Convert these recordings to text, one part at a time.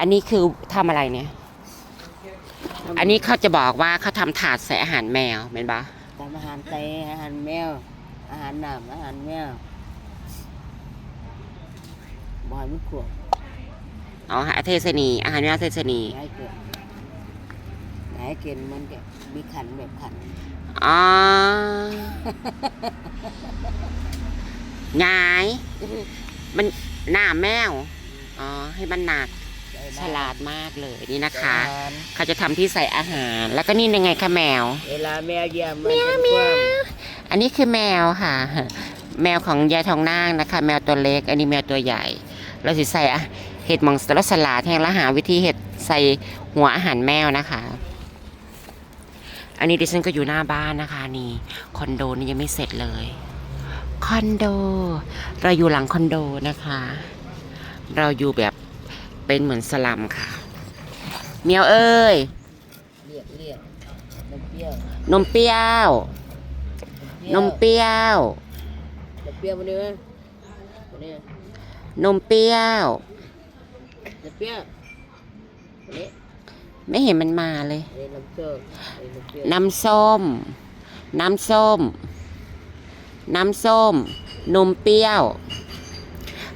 อันนี้คือทำอะไรเนี่ย อันนี้เขาจะบอกว่าเขาทำถาดใส่อาหารแมวเป็นปะทำอาหารไตอาหารแมว อาหารน้ำอาหารแมวบอยมันขวบอ๋อเทศนี อาหารแมวเทศนีย้ายเกิดย้ายเกินมันก็มีขันแบบขันอ๋อหงาย มันหน้าแมว อ๋อ ให้มันหนัก ฉลาดมากเลยนี่นะคะ เขาจะทำที่ใส่อาหาร แล้วก็นี่ยังไงคะแมว เวลาแมวเยี่ยมมันเป็นความอันนี้คือแมวค่ะ แมวของยายทองนางนะคะ แมวตัวเล็ก อันนี้แมวตัวใหญ่ เราสิใส่อะเห็ดหมองสลัดสลัดแห้งแล้วหาวิธีเห็ดใส่หัวอาหารแมวนะคะ อันนี้ดิฉันก็อยู่หน้าบ้านนะคะ นี่คอนโดนี่ยังไม่เสร็จเลยคอนโด เราอยู่หลังคอนโดนะคะ เราอยู่แบบ เป็นเหมือนสลัมค่ะ เมียวเอ้ยเรียกเรียกนมเปรี้ยวนมเปรี้ยว นมเปรี้ยว นมเปรี้ยวมาเนื้อมาเนื้อนมเปรี้ยว นมเปรี้ยวมาเนี้ไม่เห็นมันมาเลยอันนี้น้ำส้มอันนี้นมเปรี้ยวน้ำส้ม น้ำส้ม น้ำส้ม นมเปรี้ยว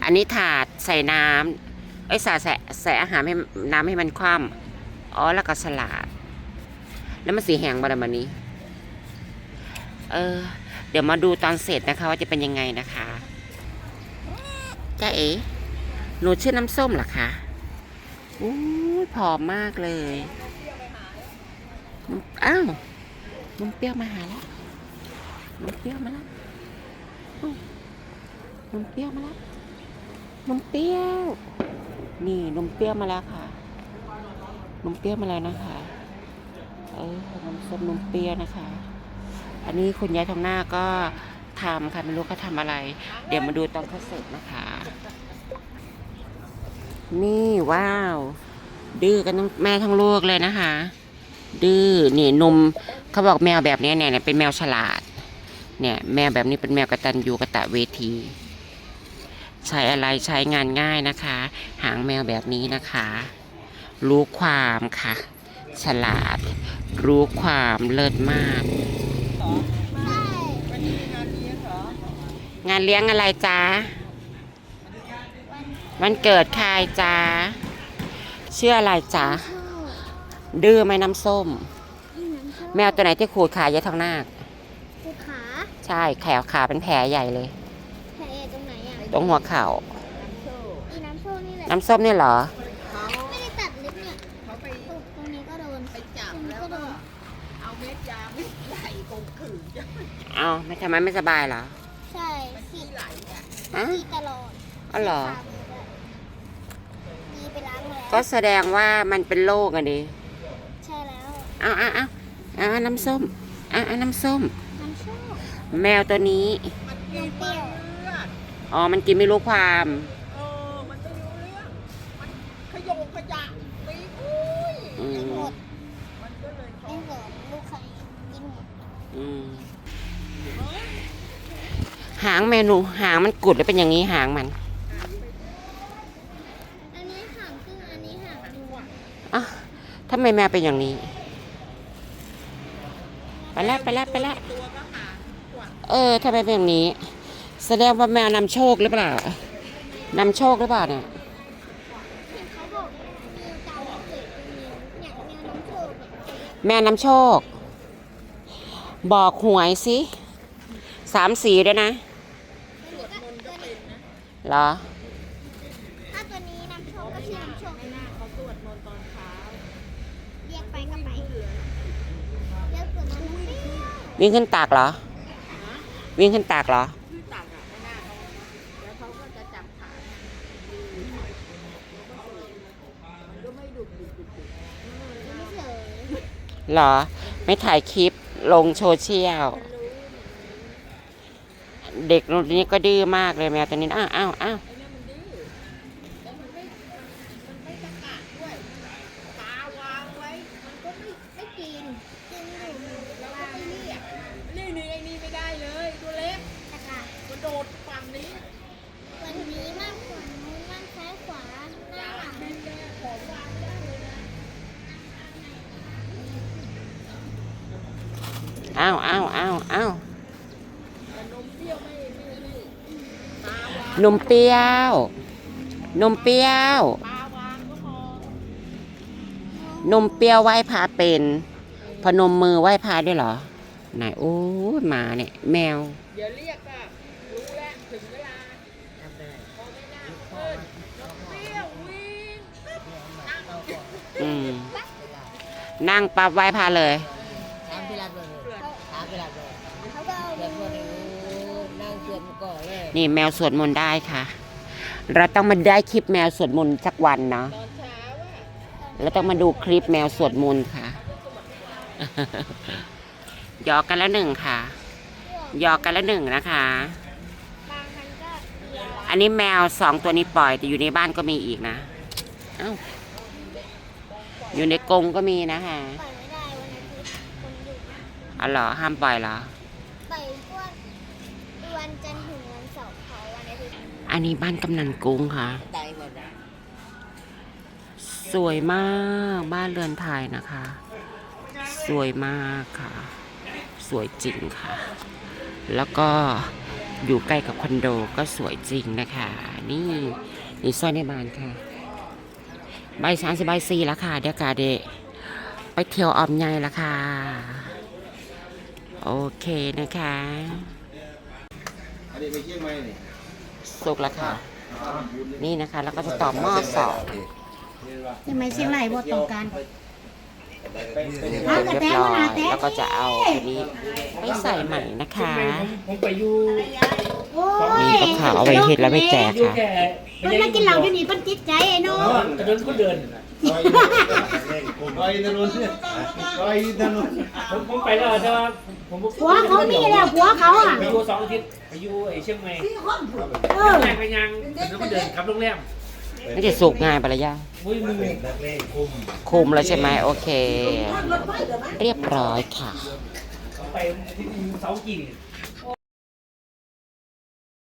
อันนี้ถาดใส่น้ำ ไอ้ส่ใส่ใส่อาหารให้น้ำให้มันคว่ำอ๋อแล้วก็สลัดแล้วมันสีแหงบาดมันนี้เออ เดี๋ยวมาดูตอนเสร็จนะคะ ว่าจะเป็นยังไงนะคะจ้าเอ๋หนูชื่อน้ำส้มเหรอคะอู้ผอมมากเลยอ้าวนมเปรี้ยวมาหาแล้วนมเปรี้ยวมาแล้วอู้นมเปรี้ยวมาแล้วนมเปรี้ยว นี่นมเปรี้ยวมาแล้วค่ะนมเปรี้ยวมาแล้วนะคะ เออน้ำส้มนมเปรี้ยวนะคะ อันนี้คุณยายทองหน้าก็ทำค่ะไม่รู้เขาทำอะไร เดี๋ยวมาดูตอนเขาเสร็จนะคะ นี่ว้าว ดื้อกันทั้งแม่ทั้งลูกเลยนะคะ ดื้อนี่นมเขาบอกแมวแบบนี้เนี่ยเป็นแมวฉลาด เนี่ยแมวแบบนี้เป็นแมวกระตันยูกระตะเวที ใช้อะไรใช้งานง่ายนะคะ หางแมวแบบนี้นะคะ รู้ความค่ะ ฉลาด รู้ความเลิศมาก งานเลี้ยงอะไรจ๊ะวันเกิดใครจ๊ะชื่ออะไรจ๊ะดื้อไหมน้ำส้ม แมวตัวไหนที่ขูดขายยายทองนาคภูขา ใช่แขวขาเป็นแผลใหญ่เลย แผลตรงไหนอะ ตรงหัวเข่าอีน้ำโชคนี่แหละน้ำส้มเนี่ยเหรอไม่ได้ตัดเล็บเนี่ยตรงตรงนี้ก็โดนไปจับแล้วก็โดนเอาไม่ทำไมไม่สบายเหรอใช่ขี้ฮะขี้ตลอดอ๋อเหรอมีไปล้างมาแล้วก็แสดงว่ามันเป็นโรคอะดิใช่แล้ว เอาเอาเอาเอาน้ำส้มเอาเอาน้ำส้ม น้ำโชคแมวตัวนี้นมเปรี้ยว อ๋อ มันกินไม่รู้ความ เออ มันไม่รู้เรื่อง มันขยงขยะตีอุ้ยอืม หมดมันก็เลยชอไม่บสนลูกใครกินหมดอืมหางแมวหนู หางมันกุดแล้วเป็นอย่างนี้หางมันอันนี้หางครึ่งอันนี้หางหนึ่งอะทำไมแมวเป็นอย่างนี้ ไปแล้วไปแล้วไปแล้ว ตัวก็หาขวดเออทำไมเป็นอย่างนี้ แสดงว่าแมวนำโชคหรือเปล่านำโชคหรือเปล่าเนี่ยเห็นเขาบอกมีเกาเกิดตรงนี้เนี่ยแนวน้ำโชคเนี่ยแม่นำโชค บอกหวยสิสามสีด้วยนะตัวนี้ก็ตัวนี้เหรอถ้าตัวนี้น้ำโชคก็ชื่อน้ำโชคนะเขาตรวจมนต์ตอนเช้าเรียกไปก็ไปเรียกตัวนั้นน้ำเปรี้ยววิ่งขึ้นตากเหรอ วิ่งขึ้นตากเหรอ คือตักอะข้างหน้าเขาแล้วเขาก็จะจับขามันก็ไม่ดุดดุดดุดดุด ไม่เฉย เหรอ ไม่ถ่ายคลิปลงโซเชียล เด็กรุ่นนี้ก็ดื้อมากเลยแมวตัวนี้ อ้าวอ้าวอ้าวไอ้เนี่ยมันดื้อแล้วมันไม่มันไม่ตะกะด้วยตาวางไว้มันก็ไม่ไม่กินกินอยู่แล้วก็ไม่เรียกนี่นี่ไอ้นี่ไม่ได้เลยตัวเล็กตะกะกระโดดฝั่งนี้ วันนี้มากกว่านู้นมากซ้ายขวา อ้าวอ้าวอ้าวอ้าวนมเปรี้ยว นมเปรี้ยว นมเปรี้ยวไหว้พระเป็น พนมมือไหว้พระด้วยเหรอ ไหนโอ้ยหมาเนี่ย แมว เดี๋ยวเรียกอะรู้แล้วถึงเวลาพอไม่น่าเพิ่นนมเปรี้ยววิ่งนั่งอืมนั่งปับไหว้พระเลย นเลยนี่แมวสวดมนต์ได้ค่ะ เราต้องมาได้คลิปแมวสวดมนต์สักวันเนาะตอนเช้าอะแล้วต้องมาดูคลิปแมวสวดมนต์ค่ะหยอกกันแล้วหนึ่งค่ะหยอกกันแล้วหนึ่งนะคะบางครั้งก็เดียวอันนี้แมวสองตัวนี้ปล่อย แต่อยู่ในบ้านก็มีอีกนะเอ้าอยู่ในกรงก็มีนะคะปล่อยไม่ได้วันอาทิตย์คนหยุดอ๋อเหรอห้ามปล่อยเหรอ ปล่อยพวกวันจันทร์ถึงวันเสาร์เขาวัน อันนี้บ้านกำนันกุ้งค่ะ สวยมากบ้านเรือนไทยนะคะ สวยมากค่ะ สวยจริงค่ะ แล้วก็อยู่ใกล้กับคอนโดก็สวยจริงนะคะ นี่นี่ซอยในบ้านค่ะ ใบสามสิบใบสี่แล้วค่ะ เดียวกาเดไปเที่ยวออมใหญ่ละค่ะ โอเคนะคะอันนี้ไปเชียงใหมนี่ สุกแล้วค่ะ นี่นะคะ แล้วก็จะต่อหม้อสองทำไมเชียงรายบ่ต้องการเสร็จเรียบร้อยแล้วก็จะเอาอันนี้ไปใส่ใหม่นะคะผมไปอยู่โอ้นี่ยกับข่าวเอาไว้เห็ดแล้วไม่แจกอยู่ค่ะแค่มันมากินเหล้าอยู่นี่เพิ่นจิตใจไอ้น้อง กระเดินก็เดิน รอยถนนรอยถนนผมผมไปแล้วแต่ว่าผมผัวเขามีแล้วผัวเขาอะไปอยู่สองอาทิตย์ไปอยู่ไอ้เชียงใหม่เออยังไปยังกระเดินก็เดินขับโรงแรมไม่ได้สุกง่ายไปละย่ามุ้ยมือคุมแล้วใช่ไหมโอเค เรียบร้อยค่ะไปอาทิตย์เสาร์กี่นี่